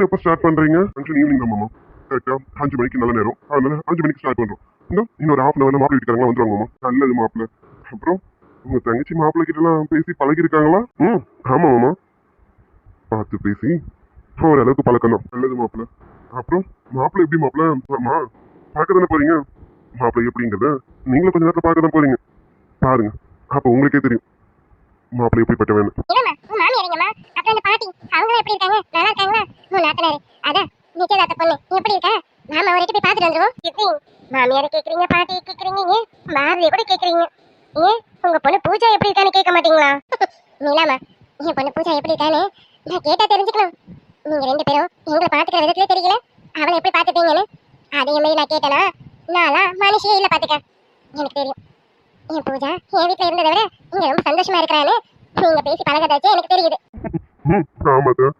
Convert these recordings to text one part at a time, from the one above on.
Function எப்போ start பண்றீங்க? Function evening தான் மாமா. கரெக்டா அஞ்சு மணிக்கு நல்ல நேரம். அதனால அஞ்சு மணிக்கு ஸ்டார்ட் பண்ணுறோம் இன்னும் இன்னொரு ஹாஃப் அன் ஹவர்ல மாப்பிள்ள வீட்டுக்காரங்க வந்துருவாங்க மாமா. நல்லது மாப்பிள்ள. அப்புறம் உங்க தங்கச்சி மாப்பிள்ளை கிட்ட எல்லாம் பேசி பழகி இருக்காங்களா ம் ஆமா மாமா. பார்த்து பேசி ஓரளவுக்கு பழக்கம் தான் நல்லது மாப்பிள்ள. அப்புறம் மாப்பிள்ளை எப்படி மாப்பிள்ள? அம்மா பார்க்க தானே போறீங்க? மாப்பிள்ளை எப்படிங்கிறத நீங்களும் கொஞ்ச நேரத்தில் பார்க்க தான் போறீங்க. பாருங்க அப்போ உங்களுக்கே தெரியும். மாப்பிள்ளை எப்படிப்பட்ட வேணும் உன் மாமி இறங்கம்மா அப்புறம் அந்த பாட்டி அவங்க எப்படி இருக்காங்க? நல்லா இருக்காங்களா? உன் நாத்தனாரு. அதான் நிச்சயதார்த்த பொண்ணு. நீ எப்படி இருக்க? மாமா அவர்கிட்ட போய் பார்த்துட்டு வந்துருவோம். மாமியார கேக்குறீங்க பாட்டி கேக்குறீங்க ஏன்? பாரதிய கூட கேக்குறீங்க. ஏன்? உங்க பொண்ணு பூஜா எப்படி இருக்கான்னு கேட்க மாட்டீங்களா? நீலாமா என் பொண்ணு பூஜா எப்படி இருக்கான்னு நான் கேட்டா தெரிஞ்சுக்கணும். நீங்க ரெண்டு பேரும் எங்களை பாத்துக்கிற விதத்துல தெரியல. அவளை எப்படி பாத்துப்பீங்கன்னு அதே மாதிரி நான் கேட்டனா நான்லாம் மனுஷியே இல்ல பாத்துக்க எனக்கு தெரியும். என் பூஜா என் வீட்ல இருந்ததை விட இங்க ரொம்ப சந்தோஷமா இருக்கிறான்னு நீங்க பேசி பழகதாச்சே எனக்கு தெரியுது. ம் ஆமா சார்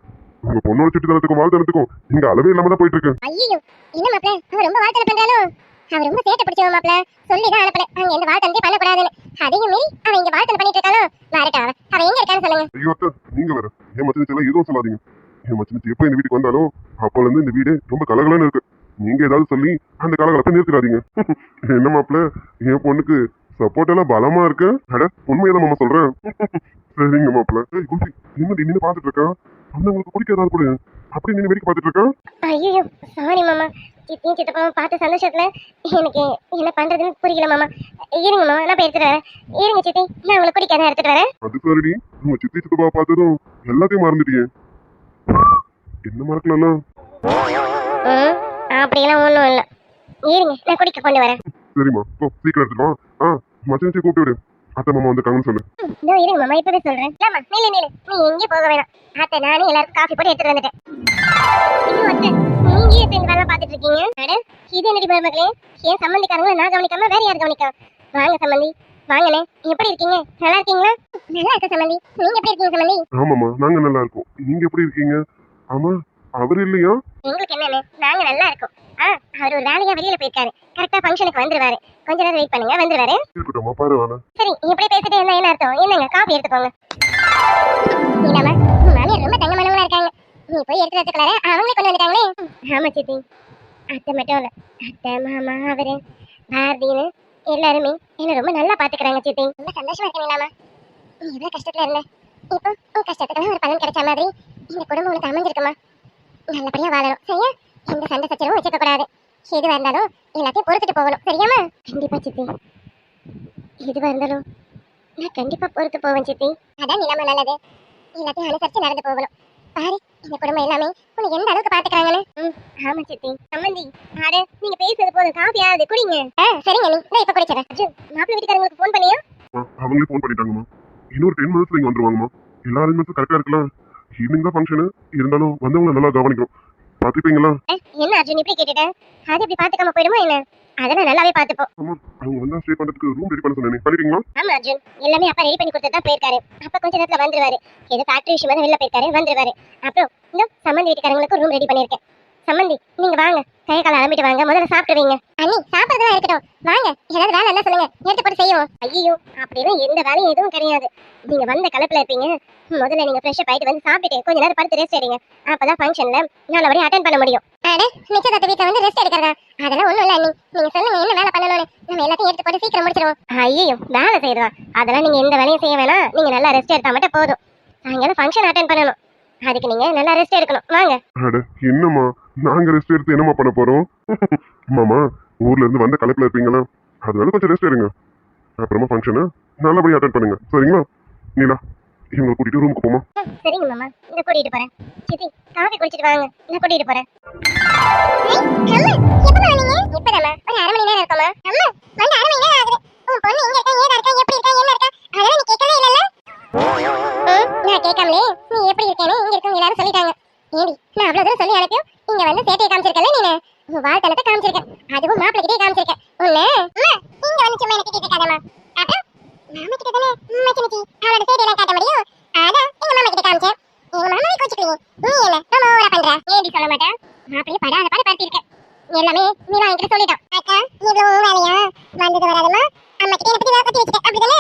உங்க பொண்ணோட சிட்டுத்தனத்துக்கும் வாழ்த்தனத்துக்கும் இங்க அளவே இல்லாம தான் போயிட்டு இருக்கு ஐயோ என்ன மாப்ள அவன் ரொம்ப வாழ்த்தல பண்றாலும் அவன் ரொம்ப சேட்டை பிடிச்சவன் மாப்ள சொல்லி தான் அனுப்பல. அங்க எந்த வாழ்த்தனத்தையும் பண்ணக்கூடாதுன்னு. அதையும் மீறி அவன் இங்க வாழ்த்தனை பண்ணிட்டு இருக்கானோ வரட்டும் அவன். அவன் எங்க இருக்கான்னு சொல்லுங்க. ஐயோ அத்தை நீங்க வேற. என் மச்சினிச்சு எல்லாம் எதுவும் சொல்லாதீங்க. என் மச்சினிச்சு எப்போ இந்த வீட்டுக்கு வந்தாலும் அப்போல இருந்து இந்த வீடு ரொம்ப கலகலன்னு இருக்கு. நீங்க ஏதாவது சொல்லி அந்த கலகலப்பை நிறுத்திடாதீங்க. என்ன மாப்பிள்ள என் பொண்ணுக்கு சப்போர்ட் எல்லாம் பலமா இருக்கு. அட உண்மையதான் மாமா சொல்றேன். சரிங்க மாப்பிள்ள ஏய் குல்ஃபி நிம்மதி நின்று பாத்துட்டு இருக்கா? வந்தவங்களுக்கு குடிக்க ஏதாவது கொடு. அப்படி நின்று வேடிக்கை பாத்துட்டு இருக்கா? ஐயோ சாரி மாமா. சித்தியும் சித்தப்பாவும் பார்த்த சந்தோஷத்துல எனக்கு என்ன பண்றதுன்னு புரியல மாமா. இருங்க மாமா நான் போய் எடுத்துட்டு வரேன். இருங்க சித்தி நான் உங்களுக்கு குடிக்காத எடுத்துட்டு வரேன். அது சரிடி உங்க சித்தி சித்தப்பா பார்த்ததும் எல்லாத்தையும் மறந்துட்டியே. என்ன மறக்கலாம் அப்படியெல்லாம் ஒன்றும் இல்லை. இருங்க நான் குடிக்க கொண்டு வரேன். சரிம்மா போ சீக்கிரம் எடுத்துட்டு வா. ஆ. மச்சினிச்சு கூப்பிட்டு விடு. அத்தை மாமா வந்திருக்காங்கன்னு சொல்லு. இதோ இருங்க மாமா இப்பவே சொல்றேன். இல்லாமா நில்லு நில்லு நீ எங்கேயும் போக வேணாம். அத்தை நானே எல்லாருக்கும் காஃபி போட்டு எடுத்துட்டு வந்துட்டேன். ஐயோ அத்தை நீங்க ஏன் இந்த வேலை பார்த்துட்டு இருக்கீங்க? அட இது என்னடி மருமகளே? ஏன் சம்மந்திக்காரங்களை நான் கவனிக்காம வேற யார் கவனிக்கா வாங்க சம்மந்தி. வாங்கண்ணே எப்படி இருக்கீங்க? நல்லா இருக்கீங்களா? நல்லா இருக்க சம்மந்தி. நீங்க எப்படி இருக்கீங்க சம்மந்தி? ஆமாம்மா நாங்க நல்லா இருக்கோம். நீங்க எப்படி இருக்கீங்க? ஆமா அவர் இல்லையா? எங்களுக்கு என்னன்னு? நாங்க நல்லா இருக்கோம். ஆ அவர் ஒரு வேலையா வெளியில போயிருக்காரு. கரெக்டா ஃபங்க்ஷனுக்கு வந்துருவாரு. கொஞ்ச நேரம் வெயிட் பண்ணுங்க. வந்துருவாரு. இருக்கட்டும்மா பாரு வாணா. சரி இப்படி பேசிட்டு என்ன என்ன அர்த்தம்? என்னங்க? காஃபி எடுத்துக்கோங்க நீலாமா உன் மாமியார் ரொம்ப தங்கமானவங்களா இருக்காங்க. நீ போய் எடுத்து வச்சுக்கலாரு அவங்களே கொண்டு வந்துட்டாங்களே. ஆமா சித்தி. அத்தை மட்டும் இல்ல. அத்தை மாமா அவரு பாரதின்னு எல்லாருமே என்ன ரொம்ப நல்லா பாத்துக்கிறாங்க சித்தி. ரொம்ப சந்தோஷமா இருக்கு நீலாமா நீ எவ்வளவு கஷ்டத்துல இருந்த. இப்போ உன் கஷ்டத்துக்கெல்லாம் ஒரு பலன் கிடைச்ச மாதிரி இந்த குடும்பம் உனக்கு அமைஞ்சிருக்குமா? நல்லபடியா வாழணும் சரியா? எந்த சண்டை சச்சரவும் வச்சுக்க கூடாது. எதுவா இருந்தாலும் எல்லாத்தையும் பொறுத்துட்டு போகணும் சரியாமா கண்டிப்பா சித்தி. எதுவா இருந்தாலும் நான் கண்டிப்பா பொறுத்து போவேன் சித்தி. அதான் நிலைமை நல்லது. எல்லாத்தையும் அனுசரிச்சு நடந்து போகணும். பாரு இந்த குடும்பம் எல்லாமே உனக்கு எந்த அளவுக்கு பாத்துக்கிறாங்கன்னு? ம் ஆமா சித்தி. சம்மந்தி ஆட நீங்க பேசுறது போதும். காஃபி ஆகுது குடிங்க. ஆ சரிங்க நீ நான் இப்ப குடிச்சறேன் அர்ஜுன் மாப்பிள்ளை வீட்டுக்காரங்களுக்கு ஃபோன் பண்ணியா? அவங்களே ஃபோன் பண்ணிட்டாங்கம்மா. இன்னொரு டென் மினிட்ஸ் நீங்க வந்துருவாங்கம்மா. எல்லா அரேஞ்ச்மெண்ட்ஸும் கரெக்டா இருக்கலாம் ஈவினிங் தான் ஃபங்க்ஷனு இருந்தாலும் வந்தவங்க நல்லா கவனிக்கணும். பாத்துப்பீங்களா ஏ, என்ன அர்ஜுன் இப்படி கேட்டுட்டேன் அது இப்படி பாத்துக்காம போயிடுமா என்ன? அதெல்லாம் நல்லாவே பாத்துப்போம் ஆமா அவங்க வந்தா ஸ்டே பண்றதுக்கு ரூம் ரெடி பண்ண சொன்னேன். பண்ணிட்டீங்களா ஆமா அர்ஜுன். எல்லாமே அப்பா ரெடி பண்ணி கொடுத்துட்டு தான் போயிருக்காரு. அப்பா கொஞ்ச நேரத்துல வந்துருவாரு. ஏதோ ஃபேக்டரி விஷயமா தான் வெளில போயிருக்காரு வந்துருவாரு. அப்புறம் இந்த சம்மந்தி வீட்டுக்காரங்களுக்கு ரூம் ரெடி பண்ணிருக்கேன் சம்மந்தி நீங்க வாங்க. கை கால அலம்பிட்டு வாங்க. முதல்ல சாப்பிட்டு வைங்க அண்ணி சாப்பிடுறதா இருக்கட்டும் வாங்க. ஏதாவது வேலை என்ன சொல்லுங்க. எடுத்து போட்டு செய்வோம். ஐயோ அப்படிலாம் எந்த வேலையும் எதுவும் கிடையாது. நீங்க வந்த கலப்புல இருப்பீங்க. முதல்ல நீங்க ஃப்ரெஷ் ஆயிட்டு வந்து சாப்பிட்டுட்டு கொஞ்ச நேரம் படுத்து ரெஸ்ட் எடுங்க. அப்பதான் ஃபங்க்ஷன்ல நல்லபடியா அட்டன் பண்ண முடியும். அட நிச்சயதார்த்த வீட்டுல வந்து ரெஸ்ட் எடுக்கிறதா? அதெல்லாம் ஒண்ணும் இல்ல அண்ணி. நீங்க சொல்லுங்க என்ன வேலை பண்ணணும்னு. நம்ம எல்லாத்தையும் எடுத்து போட்டு சீக்கிரம் முடிச்சிருவோம். ஐயோ வேலை செய்யறதா? அதெல்லாம் நீங்க எந்த வேலையும் செய்ய வேணாம். நீங்க நல்லா ரெஸ்ட் எடுத்தா மட்டும் போதும். சாயங்காலம் ஃபங்க்ஷன் அட்டன் பண்ணணும். அதுக்கு நீங்க நல்லா ரெஸ்ட் எடுக்கணும். வாங்க. அட என்னம்மா? நாங்க ரெஸ்ட் எடுத்து என்னம்மா பண்ண போறோம்? மாமா ஊர்ல இருந்து வந்த கலப்புல இருப்பீங்களா? அதனால கொஞ்சம் ரெஸ்ட் எடுங்க. அப்புறமா ஃபங்க்ஷனை நல்லபடியா அட்டன் பண்ணுங்க. சரிங்களா? நீலா இவங்களை கூட்டிட்டு ரூமுக்கு போமா சரிங்க மாமா. இந்த கூட்டிட்டு போறேன். சித்தி காஃபி குடிச்சிட்டு வாங்க. நான் கூட்டிட்டு போறேன். இப்பதாம்மா. ஒரு அரை மணி நேரம் இருக்குமா அம்மா வந்து அரை மணி நேரம் ஆகுது. உன் பொண்ணு எங்க இருக்கா ஏதா இருக்கா எப்படி இருக்கா என்ன இருக்கா? அதெல்லாம் நீ கேட்கவே இல்லல்ல? நான் கேட்காமலே நீ இங்க இருக்கவங்க எல்லாரும் சொல்லிட்டாங்க. ஏடி நான் அவ்வளோ தூரம் சொல்லி அனுப்பியும் இங்க வந்து சேட்டையை காமிச்சிருக்கல நீனு? உன் வாழ்த்தனத்தை காமிச்சிருக்கேன் அதுவும் மாப்பிள்ளை காமிச்சிருக்கேன் உன்ன? இங்க வந்து சும்மா எனக்கு கேட்டுக்காதம்மா அப்புறம் மாமா கிட்ட தானே? மச்சினிச்சி அவளோட சேட்டையை காட்ட முடியும்? அதான் எங்க மாமா கிட்ட படாத பாடு படுத்திருக்கேன் எல்லாமே நீ நான் என்கிட்ட சொல்லிட்டோம். அக்கா இவ்வளோ வேலையா வந்தது வராதமா அப்படிதானே?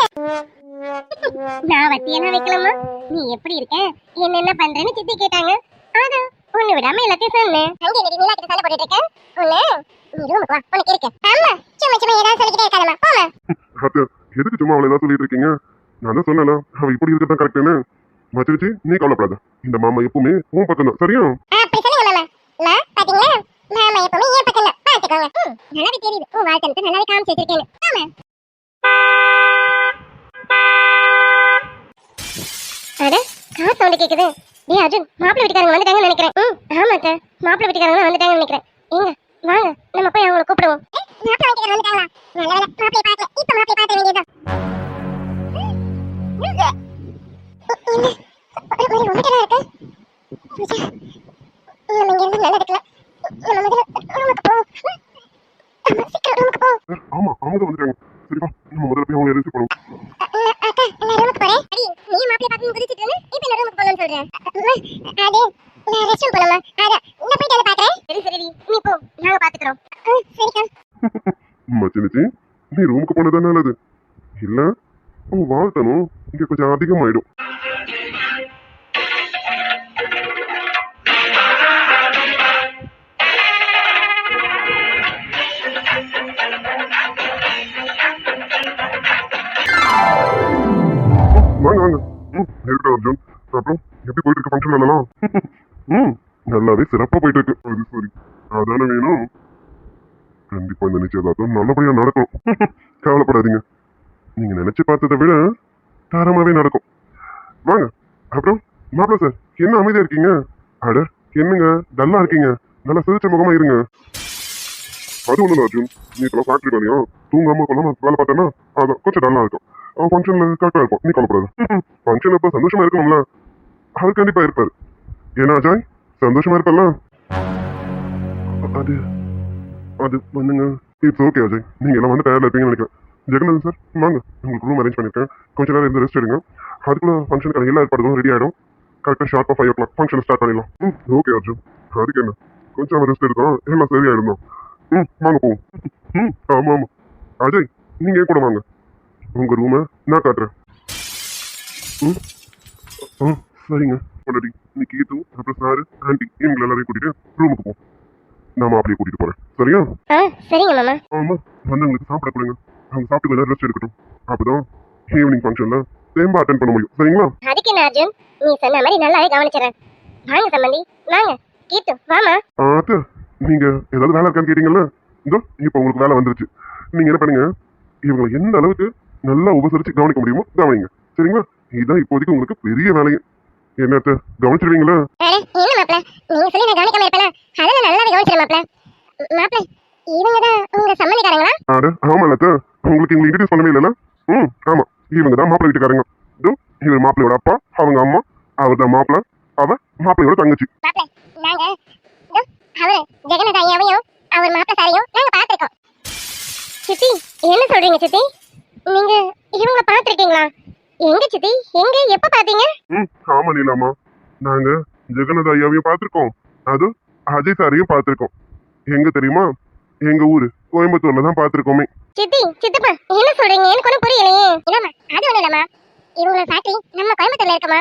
நான் வத்தி எல்லாம் வைக்கலாமா நீ எப்படி இருக்க? என்னென்ன பண்றேன்னு சித்தி கேட்டாங்க. அதான் ஒண்ணு விடாம எல்லாத்தையும் சொன்னேன். அங்க என்னடி நீலா கிட்ட சண்டை போட்டுட்டு இருக்க? ஒண்ணு நீ ரூமுக்கு வா உனக்கு இருக்கு ஆமா சும்மா சும்மா ஏதாவது சொல்லிக்கிட்டே இருக்காதம்மா. போமா அத்தை எதுக்கு சும்மா அவளை ஏதாவது சொல்லிட்டு இருக்கீங்க? நான் தான் சொன்னேன்ல அவ இப்படி இருக்கதான் கரெக்டுன்னு நீ கவலைப்படாத. இந்த மாமா எப்பவுமே உன் பக்கம் தான் சரியா? அப்படி சொல்லுங்க மாமா. மா பாத்தீங்களா? மாமா எப்பவுமே ஏன் பக்கம் தான். பாத்துக்கோங்க. நல்லாவே தெரியுது. உன் வாழ்க்கை நல்லாவே காமிச்சு வச்சிருக்கேன்னு. ஆமா. அட கார் சவுண்ட் கேக்குது. டேய் அர்ஜுன் மாப்பிள்ளை வீட்டுக்காரங்க வந்துட்டாங்கன்னு நினைக்கிறேன். ம் ஆமா அத்தை. மாப்பிள்ளை வீட்டுக்காரங்க வந்துட்டாங்கன்னு நினைக்கிறேன். எங்க வாங்க நம்ம போய் அவங்கள கூப்பிடுவோம். மாப்பிள்ளை வீட்டுக்காரங்க வந்துட்டாங்களா? நல்ல வேலை மாப்பிள்ளை பார்க்கல. இப்ப மாப்பிள்ளை பார்க்க சார் ஆமா அவங்க தான் வந்துட்டாங்க. சரிப்பா நம்ம முதல்ல போய் அவங்களை ரிசீவ் பண்ணுவோம் அ- அக்கா நான் ரூமுக்கு போறேன். அடி நீ மாப்பிள்ளை பார்த்து குதிச்சிட்டு இருந்து இப்போ நான் ரூமுக்கு போகணும்னு சொல்றேன். அம்மா, அது நான் ரெஸ்ட் ரூம் போகணுமா? அதான் நான் போயிட்டு அதை பார்க்கறேன். சரி சரி நீ போ. நாங்க பாத்துக்கிறோம் சரிக்கா. மச்சி நிச்சி நீ ரூமுக்கு போனதான் நல்லது. இல்ல உன் வாழ்த்தனும் இங்க கொஞ்சம் அதிகமாயிடும். வாங்க வாங்க. ம் இருக்கட்டும் அர்ஜுன். அப்புறம் எப்படி போயிட்டு இருக்கு ஃபங்க்ஷன் ம் நல்லாவே சிறப்பா போயிட்டு இருக்கு. அது சரி. அதானே வேணும்? கண்டிப்பா இந்த நிச்சயதார்த்தம் நல்லபடியா நடக்கும். கவலைப்படாதீங்க. நீங்க நினைச்சு பார்த்ததை விட தரமாவே நடக்கும். வாங்க அப்புறம் மாப்பிள்ள சார் என்ன அமைதியா இருக்கீங்க? அட என்னங்க? டல்லா இருக்கீங்க. நல்லா சிரிச்ச முகமா இருங்க. அது ஒண்ணும் அர்ஜுன் நீ இப்போ ஃபேக்டரி வேலையா? தூங்காம கொள்ளாம வேலை பார்த்தேன்னா அதான் கொஞ்சம் டல்லா இருக்கும். அவன் ஃபங்க்ஷன்ல கரெக்டா இருக்கும் நீ கவலைப்படாத. ஃபங்க்ஷன் அப்ப சந்தோஷமா இருக்கணும்ல. அவர் கண்டிப்பா இருப்பாரு. ஏன்னா அஜாய் சந்தோஷமா இருப்பல்ல? அது அது வந்துங்க. It's okay Ajay. நீங்க எல்லாம் வந்து டயர்ல இருப்பீங்கன்னு நினைக்கிறேன். ஜெகநாதன் சார் வாங்க. உங்களுக்கு ரூம் அரேஞ்ச் பண்ணிருக்கேன். கொஞ்ச நேரம் இருந்து ரெஸ்ட் எடுங்க. அதுக்குள்ள ஃபங்க்ஷனுக்கு எல்லா ஏற்பாடுகளும் ரெடி ஆயிடும். கரெக்டாக ஷார்ப்பாக five o'clock function start பண்ணிடலாம். ம் ஓகே அர்ஜுன். அதுக்கு என்ன? கொஞ்சம் ரெஸ்ட் எடுத்தோம் எல்லாம் சரியாயிடும் தான். ம் வாங்க போவோம். ம் ஆமாம் ஆமாம் அஜய் நீங்க ஏன் கூட வாங்க. உங்க ரூமை நான் காட்டுறேன். ம் ஆ சரிங்க. ஆல்ரெடி நீ கீத்து அப்புறம் சாரு ஆண்டி இவங்களை எல்லாரையும் கூட்டிட்டு ரூமுக்கு போ. நான் மாப்பிளைய கூட்டிட்டு போறேன். சரியா? ஆ சரிங்க மாமா. ஆமா வந்தவங்களுக்கு சாப்பிட கொடுங்க. அவங்க சாப்பிட்டு கொஞ்சம் ரெஸ்ட் எடுக்கட்டும். அப்பதான் ஈவினிங் ஃபங்க்ஷன்ல தேம்ப அட்டன் பண்ண முடியும். சரிங்களா? அதுக்கு என்ன அர்ஜுன்? நீ சொன்ன மாதிரி நல்லாவே கவனிச்சிடறேன். வாங்க சம்பந்தி வாங்க. கீத்து வாமா ஆத்து நீங்க ஏதாவது வேலை இருக்கான்னு கேட்டீங்கல்ல இதோ இப்போ உங்களுக்கு வேலை வந்துருச்சு. நீங்க என்ன பண்ணுங்க இவங்களை எந்த அளவுக்கு நல்லா உபசரிச்சு கவனிக்க முடியுமோ கவனிங்க. சரிங்களா? இதுதான் இப்போதைக்கு உங்களுக்கு பெரிய வேலையே என்னத்த கவனிச்சிருவீங்களா? அட இவங்க ஆமா லத்த உங்களுக்கு இவங்களை இன்ட்ரடியூஸ் பண்ணவே இல்லைல்ல? ம் ஆமா. இவங்க தான் மாப்பிள்ளை வீட்டுக்காரங்க. இதோ இவர் மாப்பிள்ளையோட அப்பா அவங்க அம்மா அவர் தான் மாப்பிள்ளை அவ மாப்பிள்ளையோட தங்கச்சி. அவரு ஜெகநாத் ஐயாவையும் அவர் மாப்ள சாரையும் நாங்க பார்த்திருக்கோம். சித்தி என்ன சொல்றீங்க சித்தி? நீங்க இவங்கள பார்த்திருக்கீங்களா? எங்க சித்தி? எங்க? எப்ப பாத்தீங்க ம் ஆமா நீலாமா. நாங்க ஜெகநாத ஐயாவையும் பார்த்திருக்கோம். அது அஜய் சாரையும் பார்த்திருக்கோம். எங்க தெரியுமா? எங்க ஊரு கோயம்புத்தூர்ல தான் பார்த்திருக்கோமே. சித்தி சித்தப்பா என்ன சொல்றீங்க? எனக்கு ஒன்றும் புரியலையே. இல்லம்மா அது ஒண்ணும் இல்லம்மா. இவங்களோட ஃபேக்டரி நம்ம கோயம்புத்தூர்ல இருக்கமா?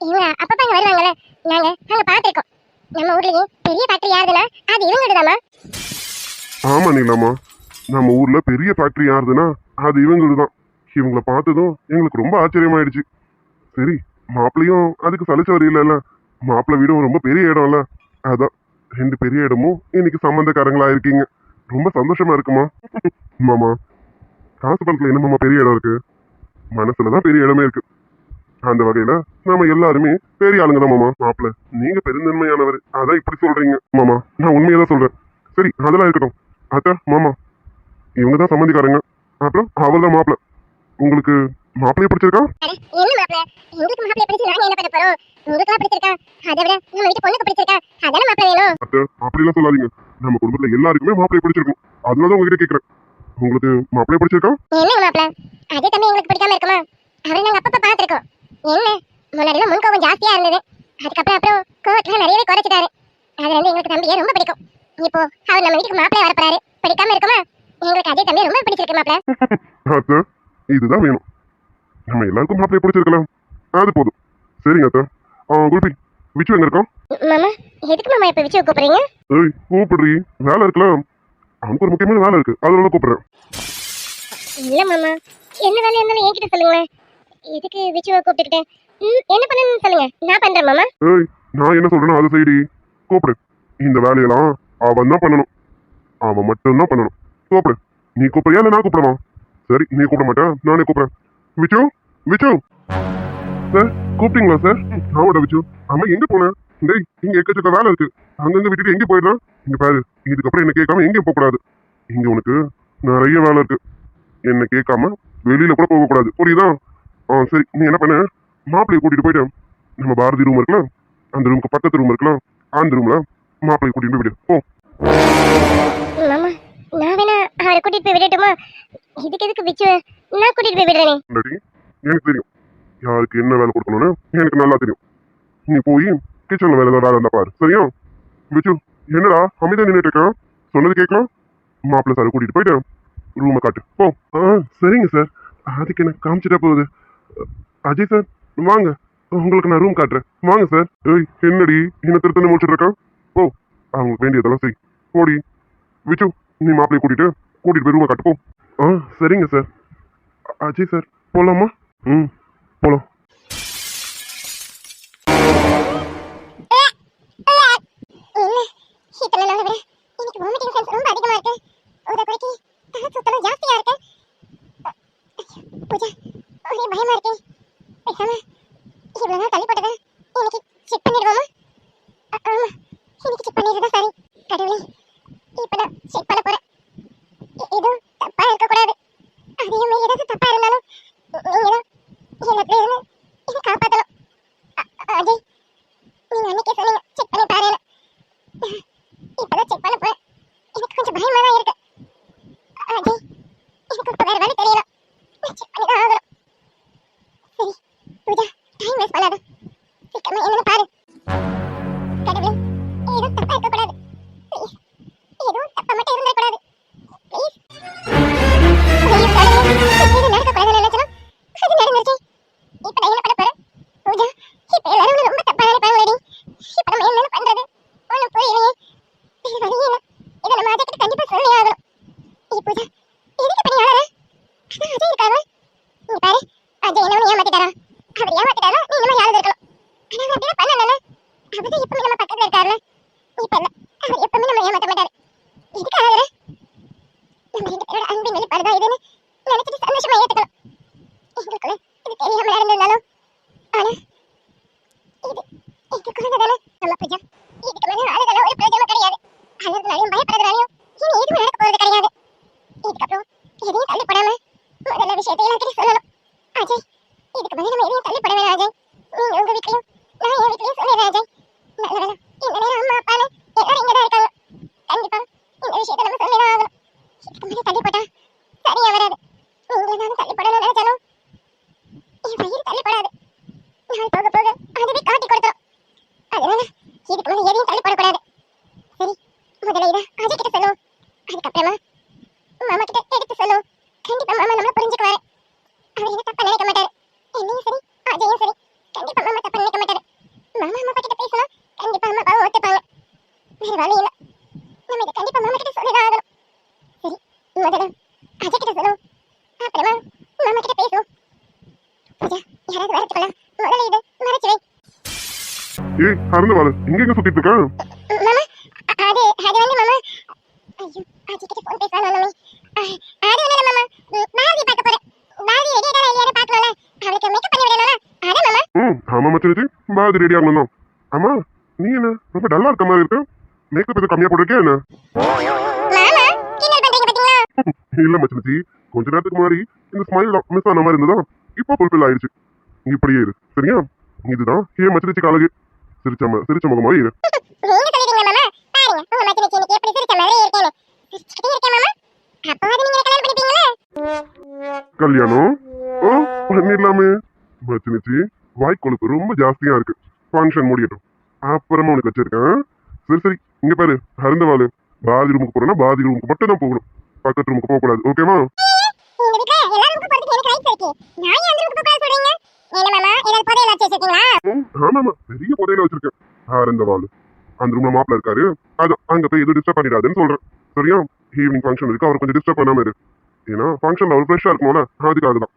இவங்க அப்பப்ப இங்க வருவாங்கல்ல. நாங்க அங்க பார்த்திருக்கோம். நம்ம ஊர்லயே பெரிய ஃபேக்டரி யாருதுன்னா அது இவங்களோடதாம்மா ஆமா நீலாமா. நம்ம ஊர்ல பெரிய ஃபேக்டரி யாருதுன்னா அது இவங்களுக்கு தான் பார்த்ததும் எங்களுக்கு ரொம்ப ஆச்சரியமாயிடுச்சு. சரி மாப்பிள்ளையும் அதுக்கு சலிச்சவர் இல்லைல்ல. மாப்பிள்ளை வீடும் ரொம்ப பெரிய இடம்ல. அதான் ரெண்டு பெரிய இடமும் இன்னைக்கு சம்மந்தக்காரங்களா இருக்கீங்க ரொம்ப சந்தோஷமா இருக்குமா? மாமா காசு பணத்துல என்னமாமா பெரிய இடம் இருக்கு? மனசுலதான் பெரிய இடமே இருக்கு. அந்த வகையில நாம எல்லாருமே பெரிய ஆளுங்க தான் மாமா. மாப்பிள்ள. நீங்க பெருந்தன்மையானவர். அதான் இப்படி சொல்றீங்க. மாமா நான் உண்மையை தான் சொல்றேன். சரி அதெல்லாம் இருக்கட்டும். அத்தா மாமா இவங்க தான் சம்மந்திக்காரங்க. அப்புறம் அவர் தான் மாப்பிள்ள. உங்களுக்கு மாப்பிள்ளைய பிடிச்சிருக்கா? என்ன மாப்பிள எங்களுக்கு மாப்பிளை பிடிச்சு நாங்க என்ன பண்ண போறோம்? உங்களுக்குலாம் பிடிச்சிருக்கா? அதை விட நம்ம வீட்டு பொண்ணுக்கு பிடிச்சிருக்கா? அதான மாப்பிளை வேணும். அத்தை அப்படிலாம் சொல்லாதீங்க. நம்ம குடும்பத்துல எல்லாருக்குமே மாப்பிள்ளைய பிடிச்சிருக்கும். அதனால தான் உங்ககிட்ட கேட்கறேன் உங்களுக்கு மாப்பிள்ளைய பிடிச்சிருக்கா? என்ன மாப்பிள அதே தம்பி எங்களுக்கு பிடிக்காம இருக்குமா? அவரை நாங்க அப்பப்ப பார்த்திருக்கோம். என்ன? முன்னாடிலாம் முன்கோபம் ஜாஸ்தியா இருந்தது. அதுக்கப்புறம் அப்புறம் கோவத்துல நிறையவே குறைச்சிட்டாரு. அதுல இருந்து எங்களுக்கு தம்பியை ரொம்ப பிடிக்கும். இப்போ அவர் நம்ம வீட்டுக்கு மாப்பிள்ளை வரப்போறாரு. பிடிக்காம இருக்குமா? எங்களுக்கு அதே தம்பி ரொம்ப பிடிச்சிருக்கு மாப்பிள அத்தை இதுதான் வேணும். நம்ம எல்லாருக்கும் மாப்பிள்ளைய பிடிச்சிருக்கலாம். அது போதும். சரிங்க அத்தா. குல்பி விச்சு எங்க இருக்கான்? மாமா எதுக்கு மாமா இப்ப விச்சு கூப்பிடுறீங்க? ஏய் கூப்பிடுறீ. வேலை இருக்கலாம். அவனுக்கு ஒரு முக்கியமான வேலை இருக்கு. அதனால கூப்பிடுறேன். இல்ல மாமா. என்ன வேலையா இருந்தாலும் என்கிட்ட சொல்லுங்களேன். எதுக்கு விச்சுவை கூப்பிட்டுக்கிட்டேன் என்ன பண்ணணும்னு சொல்லுங்க. நான் பண்றேன் மாமா. ஏய் நான் என்ன சொல்றேனோ அதை செய்டி. கூப்பிடு. இந்த வேலையெல்லாம் அவன் தான் பண்ணணும். அவன் மட்டும்தான் பண்ணணும். கூப்பிடு. நீ கூப்பிடுறியா இல்லை நான் கூப்பிடுமா சரி நீ கூப்பிட மாட்டேன். நானே கூப்பிடுறேன். விச்சு விச்சு சார் கூப்பிட்டீங்களா சார்? ம், ஆமாடா விச்சு அம்மா எங்க போனேன் டேய் இங்க எக்கச்சக்க வேலை இருக்கு. அங்கங்க விட்டுட்டு எங்க போயிடலாம் இங்க பாரு இதுக்கப்புறம் என்ன கேட்காம எங்கேயும் போகக்கூடாது. இங்கே இங்க உனக்கு நிறைய வேலை இருக்கு. என்ன கேட்காம வெளியில கூட போகக்கூடாது. புரியுதான் புரியுதா? ஆ சரி. நீ என்ன பண்ண? மாப்பிள்ளைய கூட்டிட்டு போயிட்டு நம்ம பாரதி ரூம் இருக்கலாம் அந்த ரூமுக்கு பக்கத்து ரூம் இருக்கலாம் அந்த ரூம்ல மாப்பிள்ளைய கூட்டிட்டு போய் விடு. போ. மாமா நான் வேணா அவரை கூட்டிட்டு போய் விடட்டுமா? இதுக்கு எதுக்கு விச்சுவை நான் கூட்டிட்டு போய் விடுறேனே. இல்லாட்டி எனக்கு தெரியும். யாருக்கு என்ன வேலை கொடுக்கணும்னு எனக்கு நல்லா தெரியும். நீ போய் கிச்சன்ல வேலை ஏதாவது வேலை இருந்தா பாரு. சரியா? விச்சு என்னடா அமைதியா நின்றுட்டு இருக்கான் சொன்னது கேட்கலாம். மாப்பிள்ளை சார் கூட்டிட்டு போயிட்டு ரூமை காட்டு. போ. ஆ சரிங்க சார். அதுக்கு எனக்கு காமிச்சிட்டா போகுது? அஜய் சார் வாங்க. உங்களுக்கு நான் ரூம் காட்டுறேன். வாங்க சார். ஏய் என்னடி? என்ன திருத்தனை முடிச்சிட்டு இருக்கான் போ. அவங்களுக்கு வேண்டியதெல்லாம் செய். போடி. விச்சு நீ மாப்பிள்ளைய கூட்டிட்டு கூட்டிட்டு போய் ரூமை காட்டுப்போம் ஆ சரிங்க சார். அஜய் சார் போகலாமா ம் போகலாம் இத்தனை நாள் அவர் நம்ம பக்கத்துல இருக்காருல்ல? இப்ப இல்ல. எப்பவுமே நம்ம ஏமாத்த மாட்டாரு எதுக்கு ஆகுற நம்ம ரெண்டு பேரோட அன்பின் வெளிப்பாடுதான் இதுன்னு நினைச்சிட்டு சந்தோஷமா ஏத்துக்கணும் எங்களுக்குள்ள இது தெரியாம நடந்திருந்தாலும் ஆனா இது இது குழந்தைதானே நம்ம பூஜா இதுக்கு மேல அழுதெல்லாம் ஒரு பிரயோஜனம் கிடையாது அழுதுனாலையும் பயப்படுறதுனாலையும் இனி எதுவும் நடக்க போறது கிடையாது இதுக்கப்புறம் எதையும் தள்ளி போடாம முதல்ல விஷயத்தை எல்லாத்தையும் சொல்லணும் அஜய் இதுக்கு மேல நம்ம எதையும் தள்ளி போட வேணாம் அஜய் நீங்க உங்க வீட்லயும் நான் என் வீட்லயும் சொல்லிடுறேன் அஜய் நல்ல வேலை இந்த நேரம் அம்மா அப்பால எல்லாரும் இங்கதான் இருக்காங்க கண்டிப்பா இந்த விஷயத்தை நம்ம சொல்லிதான் ஆகணும் இதுக்கு மேல தள்ளி போட்டா சரியா வராது நீங்களும் நானும் தள்ளி போடணும்னு நினைச்சாலும் என் வயிறு தள்ளி போடாது நாள் போக போக அதுவே காட்டி கொடுத்துரும் அதனால இதுக்கு மேல எதையும் தள்ளி போடக்கூடாது சரி முதல்ல இதை அஜய் கிட்ட சொல்லுவோம் அதுக்கப்புறமா மாமா கிட்ட எடுத்து சொல்லுவோம் கண்டிப்பா மாமா நம்மள புரிஞ்சுக்குவாரு. அவர் என்ன தப்பா நினைக்க மாட்டாரு. என்னையும் சரி அஜயும் சரி. கண்டிப்பா மாமா தப்பா நினைக்க மாட்டாரு. மாமா அம்மா கிட்ட பேசினா கண்டிப்பா அம்மா அப்பாவும் ஒத்துப்பாங்க. வேற வழி இல்ல. நம்ம இதை கண்டிப்பா மாமா கிட்ட சொல்லிதான் ஆகணும். சரி முதல்ல அஜய் கிட்ட சொல்லுவோம் அப்புறமா மாமா கிட்ட பேசுவோம். பூஜா யாராவது வரத்துக்குள்ள முதல்ல இது மறைச்சு வை. ஏய் அறந்து வாழ இங்க எங்க சுத்திட்டு இருக்கான் மாமா அது அது வந்து மாமா ஐயோ அஜய் கிட்ட ஃபோன் பேசலாம் மாமி. அது ஒண்ணு இல்ல மாமா. ம், பாரதி பார்க்க போறேன். பாரதி ரெடி ஆடா இல்லையான்னு பார்க்கணும்ல அவளுக்கு மேக்கப் பண்ணி விடணும்ல. அதான் மாமா. ம் ஆமா ரெடி ஆகணும் நீ. என்ன? ரொம்ப டல்லா இருக்க மாதிரி இருக்கு. மேக்கப் எதுவும் கம்மியா போட்டிருக்கே என்ன? மாமா கிண்டல் பண்றீங்க பாத்தீங்களா? இல்ல மச்சாச்சி கொஞ்ச நேரத்துக்கு முன்னாடி இந்த ஸ்மைல் மிஸ் ஆன மாதிரி இருந்ததா? இப்போ ஃபுல்ஃபில் ஆயிடுச்சு. இப்படியே இரு சரியா? இதுதான் ஏன் மச்சரிச்சி காலகு சிரிச்ச சிரிச்ச முகமாக இரு நீங்க சொல்லிட்டீங்க மாமா பாருங்க உங்க மச்சினிக்கு இன்னைக்கு எப்படி சிரிச்ச மாதிரி இருக்கேன்னு சிரிச்சுக்கிட்டே இருக்கேன் மாமா. அப்போது நீங்க கல்யாணம் பண்ணிப்பீங்களா? கல்யாணம்? ஓ பண்ணிடலாமே. மச்சனிச்சி வாய் கொழுப்பு ரொம்ப ஜாஸ்தியா இருக்கு. ஃபங்க்ஷன் முடியட்டும். அப்புறமா உனக்கு வச்சிருக்கேன் சரி சரி. இங்க பாரு அருந்தவாளு பாதி ரூமுக்கு போறேன்னா பாதி ரூமுக்கு மட்டும் தான் போகணும். பக்கத்து ரூமுக்கு போக கூடாது ஓகேவா ஆமாமா பெரிய புதையில வச்சிருக்கேன். ஆரந்த வாள். அந்த ரூம்ல மாப்பிள்ள இருக்காரு. அதான் அங்க போய் எதுவும் டிஸ்டர்ப் பண்ணிடாதுன்னு சொல்றேன். சரியா? ஈவினிங் ஃபங்க்ஷன் இருக்கு. அவர் கொஞ்சம் டிஸ்டர்ப் பண்ணாம இரு. ஏன்னா ஃபங்க்ஷன்ல அவர் ஃப்ரெஷ்ஷா இருக்கணும்ல. அதுக்காக தான்.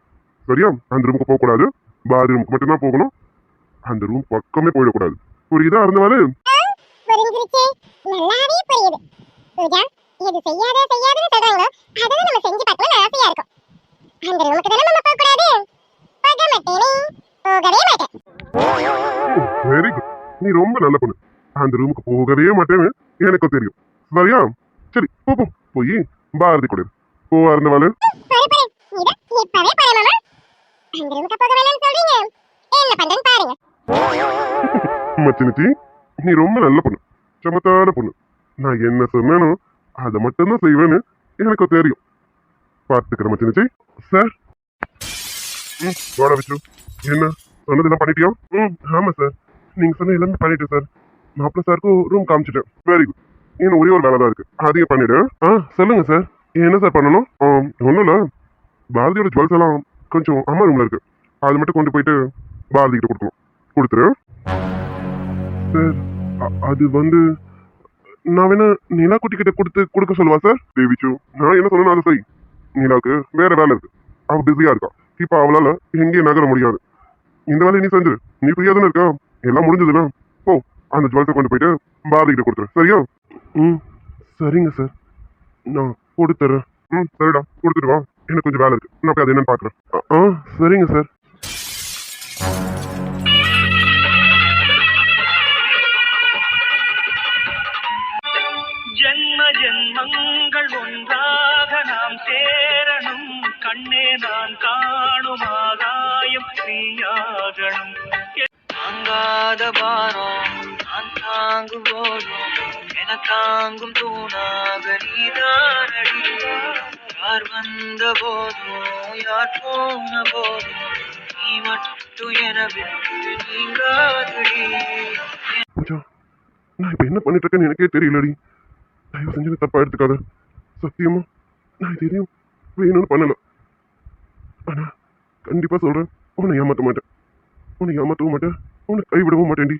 சரியா? அந்த ரூமுக்கு போக கூடாது பாதி ரூமுக்கு மட்டும்தான் போகணும். அந்த ரூம் பக்கமே போயிடக்கூடாது. புரியுதா அந்த வாள் புரிஞ்சிருச்சு. நல்லாவே புரியுது. பூஜா இது செய்யாத செய்யாதன்னு சொல்றாங்களோ அதெல்லாம் நம்ம செஞ்சு பார்க்கணும்னு ஆசையா இருக்கும். அந்த ரூமுக்கு தானே நம்ம போக கூடாது போக மாட்டேனே. போகவே மாட்டேன். வெரி குட் நீ ரொம்ப நல்ல பொண்ணு. அந்த ரூமுக்கு போகவே மாட்டேன்னு எனக்கு தெரியும். சரியா? சரி போ போய் பாரதி கொடு போவா இருந்த வாள் சரி சரி இத இப்பவே பாரு மாமா. அந்த ரூமுக்கு போக வேணாம்னு சொல்றீங்க. என்ன பண்றேன்னு பாருங்க. மச்சினிச்சி நீ ரொம்ப நல்ல பொண்ணு. சமத்தான பொண்ணு. நான் என்ன சொன்னேனோ அதை மட்டும்தான் செய்வேன்னு எனக்கு தெரியும். பார்த்துக்கிறேன் மச்சினிச்சி சார். ம் வாடா விஷ்ணு. என்ன? சொன்னதெல்லாம் பண்ணிட்டியா? ம் ஆமாம் சார். நீங்கள் சொன்ன எல்லாமே பண்ணிட்டேன் சார். மாப்பிள்ள சாருக்கும் ரூம் காமிச்சிட்டேன். வெரி குட் இன்னும் ஒரே ஒரு வேலை தான் இருக்கு. அதையே பண்ணிடு. ஆ சொல்லுங்க சார் என்ன சார் பண்ணணும்? ஒன்றும் இல்லை. பாரதியோட ஜுவல்ஸ் எல்லாம் கொஞ்சம் அம்மா ரூமில் இருக்கு. அது மட்டும் கொண்டு போயிட்டு பாரதி கிட்ட கொடுக்கணும். கொடுத்துரு. சார் அது வந்து நான் வேணா நிலா குட்டி கிட்ட கொடுத்து கொடுக்க சொல்லுவா சார் தேவிச்சு நான் என்ன சொன்னேன் அதை செய். நிலாவுக்கு வேற வேலை இருக்கு. அவ பிஸியா இருக்கா. இப்போ அவளால எங்கேயும் நகர முடியாது. இந்த வேலையை நீ செஞ்சிரு. நீ ஃப்ரீயா தானே இருக்கா? எல்லாம் முடிஞ்சதுன்னா போ. அந்த ஜுவல்ஸை கொண்டு போயிட்டு பாரதி கிட்ட கொடுத்துரு. சரியா? ம் சரிங்க சார். நான் கொடுத்துட்றேன் ம் சரிடா. கொடுத்துட்டு வா. எனக்கு கொஞ்சம் வேலை இருக்கு. நான் போய் அது என்னன்னு பார்க்குறேன் ஆ சரிங்க சார். ஜென்ம ஜென்மங்கள் ஒன்றாக நாம் சேரணும். கண்ணே நான் காணும் ஆகாயம் நீயாகணும் தாங்காத பாரம். நான் தாங்கும் போதும் என தாங்கும் தூணாக நீதானடி. யார் வந்த போதும் யார் போன போதும் நீ மட்டும் என விட்டு நீங்காதடி. நான் இப்போ என்ன பண்ணிட்டு இருக்கேன்னு எனக்கே தெரியலடி. தயவு செஞ்சு தப்பா எடுத்துக்காத. சத்தியமா நான் தெரியும் வேணும்னு பண்ணல. ஆனா கண்டிப்பா சொல்றேன் உன்னை ஏமாத்த மாட்டேன். உன்னை ஏமாற்றவும் மாட்டேன் உன்னை கைவிடவும் மாட்டேன்டி.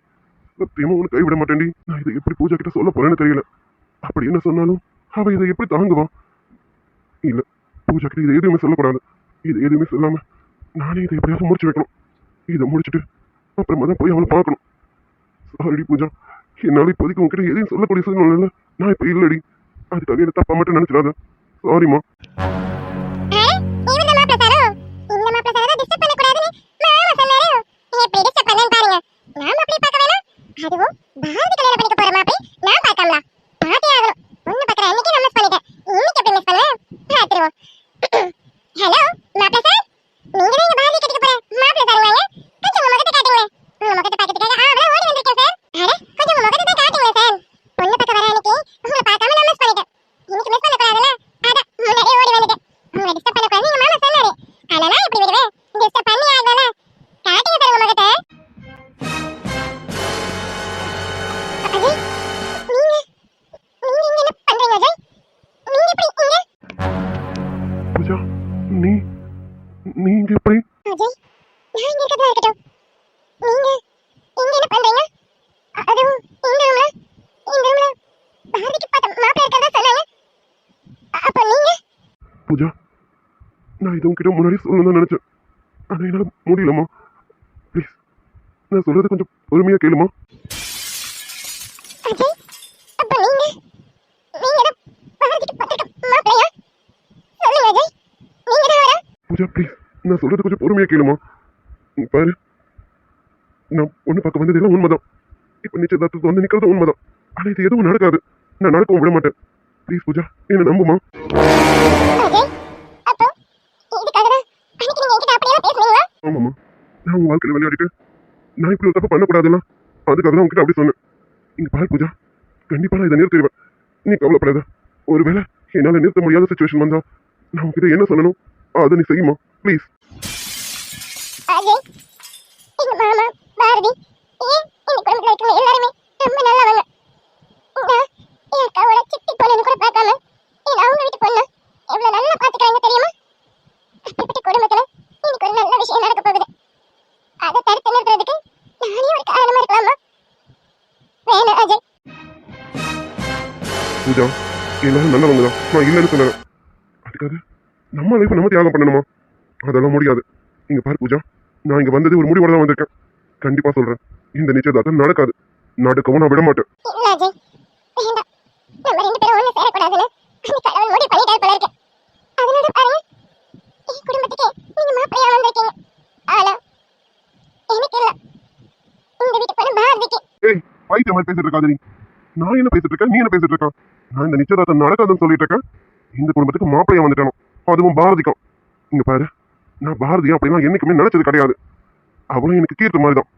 சத்தியமா உனக்கு கைவிட மாட்டேன்டி. நான் இதை எப்படி பூஜா கிட்ட சொல்ல போறேன்னு தெரியல. அப்படி என்ன சொன்னாலும் அவ இதை எப்படி தாங்குவான் இல்ல பூஜா கிட்ட இதை எதுவுமே சொல்லக்கூடாது. இது எதுவுமே சொல்லாம நானே இதை எப்படியாவது முடிச்சு வைக்கணும். இதை முடிச்சுட்டு அப்புறமா தான் போய் அவளை பார்க்கணும். சாரிடி பூஜா. என்னால இப்போதைக்கு உங்ககிட்ட எதையும் சொல்லக்கூடிய சூழ்நிலை நான் இப்போ இல்லடி. அதுக்காக என்ன தப்பா மட்டும் நினைச்சிடாத. சாரிம்மா அதுவும் பாரதி கல்யாணம் பண்ணிக்க போற மாப்பிளை நான் பார்க்காமலா பார்த்தே ஆகணும். ஒண்ணு பார்க்கற அன்னைக்கு நான் மிஸ் பண்ணிட்டேன்? இன்னைக்கு எப்படி மிஸ் பண்ணுவேன்? பார்த்துருவோம். ஹலோ மாப்பிள்ள சார் நீங்க தான் இங்க பாரதி கட்டிக்க போற மாப்பிள்ள சாருங்க கொஞ்சம் உங்க முகத்தை காட்டுங்களேன். உங்க முகத்தை பார்க்கறதுக்காக ஆவலா ஓடி வந்திருக்கேன் சார் அட பூஜா நீ நீ இங்க எப்படி அஜய் நான் இங்க இருக்கிறதா இருக்கட்டும். நீங்க இங்க என்ன பண்றீங்க? அதுவும் இந்த ரூம்ல இந்த ரூம்ல பாரதிக்கு பார்த்த மாப்பிள்ளை இருக்கிறதா சொன்னாங்க. அப்ப நீங்க? பூஜா நான் இது உங்ககிட்ட முன்னாடி சொல்லணும் தான் நினைச்சேன். ஆனா என்னால முடியலம்மா. ப்ளீஸ் நான் சொல்றது கொஞ்சம் பொறுமையா கேளுமா அஜய் அப்ப நீங்க நீங்க தான் பாரதிக்கு பார்த்த மாப்பிள்ளையா சொல்லுங்க அஜய் நீங்க தான் வரா பூஜா ப்ளீஸ் நான் சொல்றது கொஞ்சம் பொறுமையா கேளுமா? பாரு. நான் பொண்ணு பார்க்க வந்ததெல்லாம் உண்மைதான். இப்போ நிச்சயதார்த்தத்துக்கு வந்து நிற்கிறது உண்மைதான். ஆனா இது எதுவும் நடக்காது. நான் நடக்கவும் விட மாட்டேன். ப்ளீஸ் பூஜா என்ன நம்புமா? ஆமாம்மா. நான் உன் வாழ்க்கையில் விளையாடிட்டு நான் இப்படி ஒரு தப்பு பண்ணக்கூடாதுல்ல? அதுக்காக தான் உங்ககிட்ட அப்படி சொன்னேன். இங்க பாரு பூஜா. கண்டிப்பா நான் இதை நிறுத்திடுவேன். நீ கவலைப்படாத. ஒருவேளை என்னால் நிறுத்த முடியாத சுச்சுவேஷன் வந்தா நான் உங்ககிட்ட என்ன சொல்லணும்? அதை நீ செய்யுமா? ப்ளீஸ் பூஜா எல்லாரும் நல்லவங்க தான். நான் இல்லைன்னு சொல்லலை. அதுக்காக நம்ம லைஃப் நம்ம தியாகம் பண்ணணுமா? அதெல்லாம் முடியாது. இங்க பாரு பூஜா நான் இங்க வந்தது ஒரு முடிவோட தான் வந்திருக்கேன். கண்டிப்பா சொல்றேன். இந்த நிச்சயதார்த்தம் நடக்காது. நடக்கவும் நான் விட மாட்டேன் பைத்திய மாதிரி பேசிட்டு இருக்காது நீ. நான் என்ன பேசிட்டு இருக்கேன்? நீ என்ன பேசிட்டு இருக்க நான் இந்த நிச்சயதார்த்தம் நடக்காதுன்னு சொல்லிட்டு இருக்கேன். இந்த குடும்பத்துக்கு மாப்பிள்ளையா வந்துட்டானோ. அதுவும் பாரதிக்கும். இங்க பாரு நான் பாரதியா அப்படிலாம் என்னைக்குமே நினைச்சது கிடையாது. அவளும் எனக்கு கீர்த்து மாதிரி தான்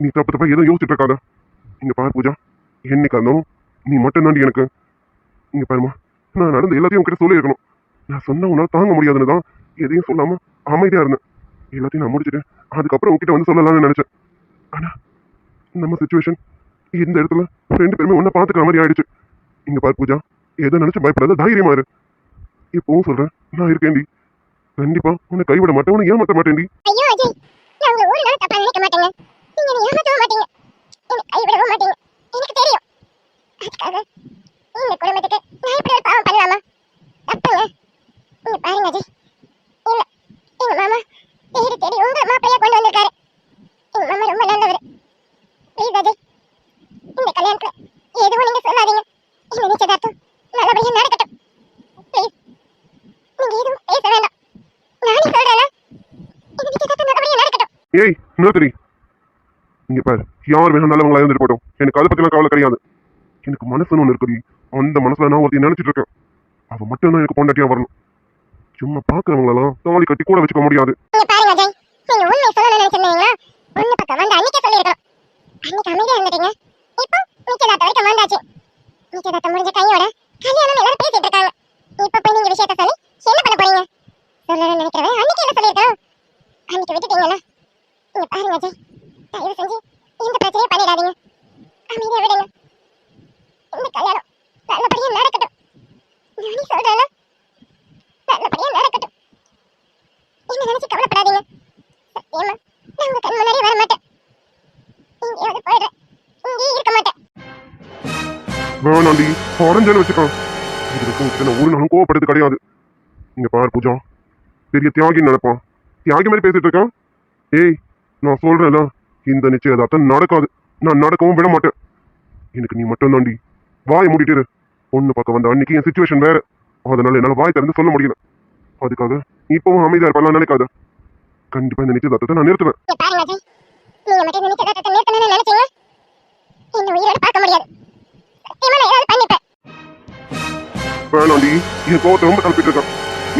நீ தப்பு தப்பா எதுவும் யோசிச்சுட்டு இருக்காத. இங்க பாரு பூஜா என்னைக்கா இருந்தாலும் நீ மட்டும் தாண்டி எனக்கு. இங்க பாருமா நான் நடந்த எல்லாத்தையும் உங்ககிட்ட சொல்லியிருக்கணும். நான் சொன்ன உன்னால் தாங்க முடியாதுன்னு தான் எதையும் சொல்லாம அமைதியா இருந்தேன். எல்லாத்தையும் நான் முடிச்சுட்டேன் அதுக்கப்புறம் உங்ககிட்ட வந்து சொல்லலாம்னு நினைச்சேன். ஆனா நம்ம சுச்சுவேஷன் இந்த இடத்துல ரெண்டு பேருமே ஒன்றை பார்த்துக்கிற மாதிரி ஆயிடுச்சு. இங்க பாரு பூஜா எதை நினைச்சு பயப்படாத தைரியமா இரு. இப்பவும் சொல்றேன் நான் இருக்கேன்டி. கண்டிப்பா உன்னை கைவிட மாட்டேன் உன்னை ஏமாத்த மாட்டேன்டி. ஐயோ அஜய். நான் உங்களை ஒரு நாள் தப்பா நினைக்க மாட்டேங்க. நீங்க என்ன ஏமாத்தவும் மாட்டீங்க. என்ன கைவிடவும் மாட்டீங்க. எனக்கு தெரியும். அதுக்காக இந்த குடும்பத்துக்கு நான் இப்படி ஒரு பாவம் பண்ணலாமா? தப்புங்க. நீங்க பாருங்க அஜய். இல்ல எங்க மாமா தேடி தேடி உங்க மாப்பிள்ளையா கொண்டு வந்திருக்காரு. எங்க மாமா ரொம்ப நல்லவர். ப்ளீஸ் அஜய். இந்த கல்யாணத்துல எதுவும் நீங்க சொல்லாதீங்க. இந்த நிச்சயதார்த்தம் நல்லபடியா நடக்கட்டும். ப்ளீஸ். ஏய் நிறுத்தடி இங்க பாரு யார் வேணும் நல்லவங்களா இருந்துட்டு போட்டோம் எனக்கு அதை பத்திலாம் கவலை கிடையாது. எனக்கு மனசுன்னு ஒன்று இருக்குடி. அந்த மனசுல நான் ஒருத்தி நினைச்சிட்டு இருக்கேன். அவ மட்டும் தான் எனக்கு பொண்டாட்டியா வரணும். சும்மா பாக்குறவங்களெல்லாம் தாலி கட்டி கூட வச்சுக்க முடியாது. நிச்சயதார்த்தம் முடிஞ்ச கையோட கல்யாணம் எல்லாரும் பேசிட்டு இருக்காங்க. இப்ப போய் நீங்க விஷயத்த சொல்லி சொல்லணும்னு நினைக்கிறவன். அன்னைக்கு என்ன சொல்லிருக்கணும் அன்னைக்கு விட்டுட்டீங்களா நீங்க பாருங்க அஜய் தயவு செஞ்சு எந்த பிரச்சனையும் பண்ணிடாதீங்க. அமைதியா விடுங்க. இந்த கல்யாணம் நல்லபடியா நடக்கட்டும். நானே சொல்றேன்ல நல்லபடியா நடக்கட்டும். என்ன நினைச்சு கவலைப்படாதீங்க. சத்தியமா நான் உங்க கண் முன்னாடி வர மாட்டேன். போயிடுறேன். இங்கேயே இருக்க மாட்டேன். வேணாண்டி வச்சுக்கோ இது ஒரு நாளும் கோவப்படுறது கிடையாது. இங்க பாரு பூஜா. பெரிய தியாகி நினைப்பான். தியாகி மாதிரி பேசிட்டு இருக்கான்? ஏய் நான் சொல்றேன்ல இந்த நிச்சயதார்த்தம் நடக்காது. நான் நடக்கவும் விட மாட்டேன். எனக்கு நீ மட்டும் தாண்டி வாய் மூடிட்டு இரு. பொண்ணு பக்கம் வந்த அன்னைக்கு என் சுச்சுவேஷன் வேற. அதனால என்னால வாய் திறந்து சொல்ல முடியல. அதுக்காக இப்பவும் அமைதியா இருப்பலாம் நினைக்காத. கண்டிப்பா இந்த நிச்சயதார்த்தத்தை நான் நிறுத்துவேன். வேணாண்டி என் கோவத்தை ரொம்ப கலப்பிட்டு இருக்கான்.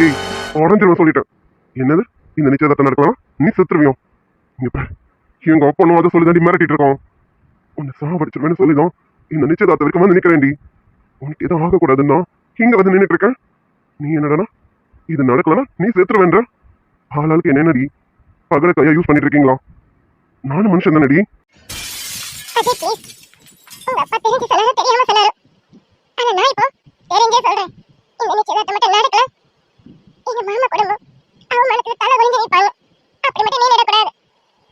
ஏய் உடஞ்சிருவ சொல்லிட்டேன். என்னது? இந்த நிச்சயதார்த்தம் நடக்கலாம் நீ செத்துருவியும் இங்க பாரு. எங்க அப்பனும் அதை சொல்லி தாண்டி மிரட்டிட்டு இருக்கோம் உன்னை சாவடிச்சிருவேன்னு சொல்லிதான் இந்த நிச்சயதார்த்தம் வரைக்கும் வந்து நிற்கிறேன்டி உனக்கு எதுவும் ஆகக்கூடாதுன்னா இங்க வந்து நின்றுட்டு இருக்கேன் நீ என்னடா இது நடக்கலனா நீ செத்துருவேன்ற. ஆளாளுக்கு என்னடி பகல கையா யூஸ் பண்ணிட்டு இருக்கீங்களா? நானும் மனுஷன் தானடி. அப்பா தெரிஞ்சு சொல்லாரு தெரியாம சொன்னாரு. ஆனா நான் இப்போ தெரிஞ்சே சொல்றேன். இந்த நிச்சயதார்த்தம் மட்டும் நடக்கல எங்க மாமா குடும்பம் அவமானத்துல தலை குனிஞ்சு நிற்பாங்க அப்படி மட்டும் நீ நடக்கூடாது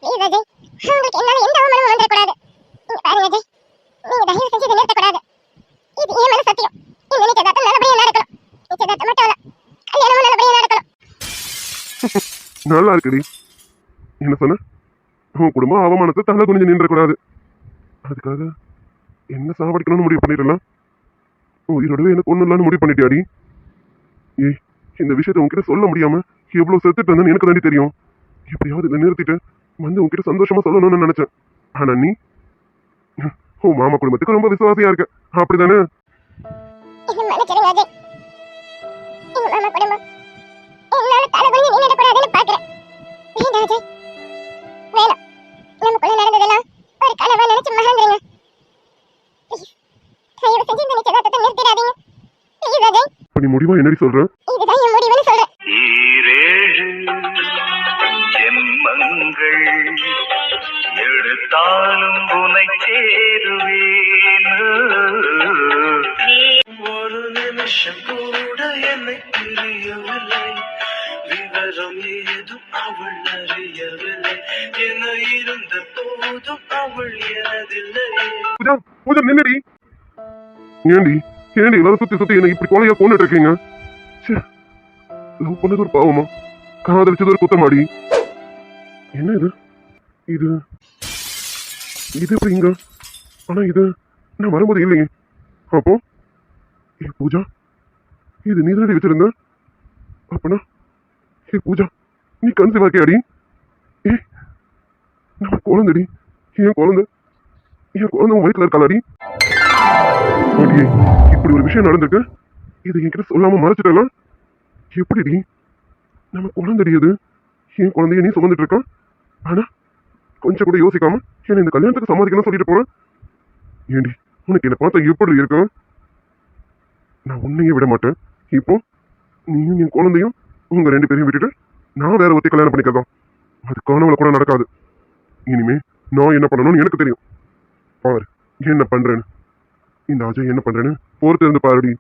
ப்ளீஸ் அஜய் உங்களுக்கு என்னால எந்த அவமானமும் வந்துடக்கூடாது நீங்க பாருங்க அஜய் நீங்க தயவு செஞ்சு இதை நிறுத்தக்கூடாது இது என் மேல சத்தியம் இந்த நிச்சயதார்த்தம் நல்லபடியா நடக்கணும் நிச்சயதார்த்தம் மட்டும் இல்ல கல்யாணமும் நல்லபடியா நடக்கணும் நல்லா இருக்குடி. என்ன சொன்ன? உன் குடும்பம் அவமானத்தை தலை குனிஞ்சு நின்றக்கூடாது. அதுக்காக என்ன சாவடிக்கணும்னு முடிவு பண்ணிடலாம் உயிரோடவே எனக்கு ஒன்றும் இல்லைன்னு முடிவு பண்ணிட்டியாடி? ஏய் இந்த விஷயத்தை உன்கிட்ட சொல்ல முடியாம எவ்வளோ செத்துட்டு இருந்தேன்னு எனக்கு தாண்டி தெரியும். எப்படியாவது இதை நிறுத்திட்டு வந்து உன்கிட்ட சந்தோஷமா சொல்லணும்னு நினைச்சேன். ஆனா நீ ஓ மாமா குடும்பத்துக்கு ரொம்ப விசுவாசியா இருக்க. அப்படிதானே? என்னால தலை குனிஞ்சு நீ பாக்குறேன். வேண்டாம் அஜய் வேணாம். நமக்குள்ள நடந்ததெல்லாம் ஒரு கனவா நினைச்சு மறந்துருங்க. Please, தயவு செஞ்சு இந்த நிச்சயதார்த்தத்தை நிறுத்திடாதீங்க. ப்ளீஸ் அஜய் இப்ப நீ முடிவா என்னடி சொல்ற? இதுதான் என் முடிவுன்னு சொல்றேன். ஈரேழு ஜென்மங்கள் எடுத்தாலும் உனை சேருவேன். ஒரு நிமிஷம் போதும் நின்னுடி ஏண்டி? ஏண்டி எல்லாரும் சுத்தி சுத்தி என்ன இப்படி கொலையா கொண்டுட்டு இருக்கீங்க? லவ் பண்ணது ஒரு பாவமா? காதலிச்சது ஒரு குத்தமாடி என்ன இது? இது இது எப்படி இங்க? ஆனா இது நான் வரும்போது இல்லைங்க அப்போ? ஏ பூஜா இது நீ தானடி வச்சிருந்த? அப்பனா? ஏ பூஜா நீ கன்சீவ் ஆக்கியாடி ஏ நம்ம குழந்தைடி. என் குழந்தை? என் குழந்தை உன் வயிற்றுல இருக்காளாடி அடியே இப்படி ஒரு விஷயம் நடந்திருக்கு. இது என்கிட்ட சொல்லாம மறைச்சிட்டலாம் எப்படிடி? நம்ம குழந்தைடி அது. என் குழந்தைய நீ சுமந்துட்டு இருக்கான் ஆனா கொஞ்சம் கூட யோசிக்காம என்ன இந்த கல்யாணத்துக்கு சம்மதிக்கணும் சொல்லிட்டு போறேன் ஏண்டி உனக்கு என்னை பார்த்தா எப்படி இருக்கும் நான் உன்னையே விட மாட்டேன். இப்போ நீயும் என் குழந்தையும் உங்க ரெண்டு பேரையும் விட்டுட்டு நான் வேற ஒருத்தி கல்யாணம் பண்ணிக்கிறதா? அது கனவுல கூட நடக்காது. இனிமே நான் என்ன பண்ணணும்னு எனக்கு தெரியும். பாரு என்ன பண்றேன்னு இந்த அஜய் என்ன பண்றேன்னு பொறுத்து இருந்து பாருடி.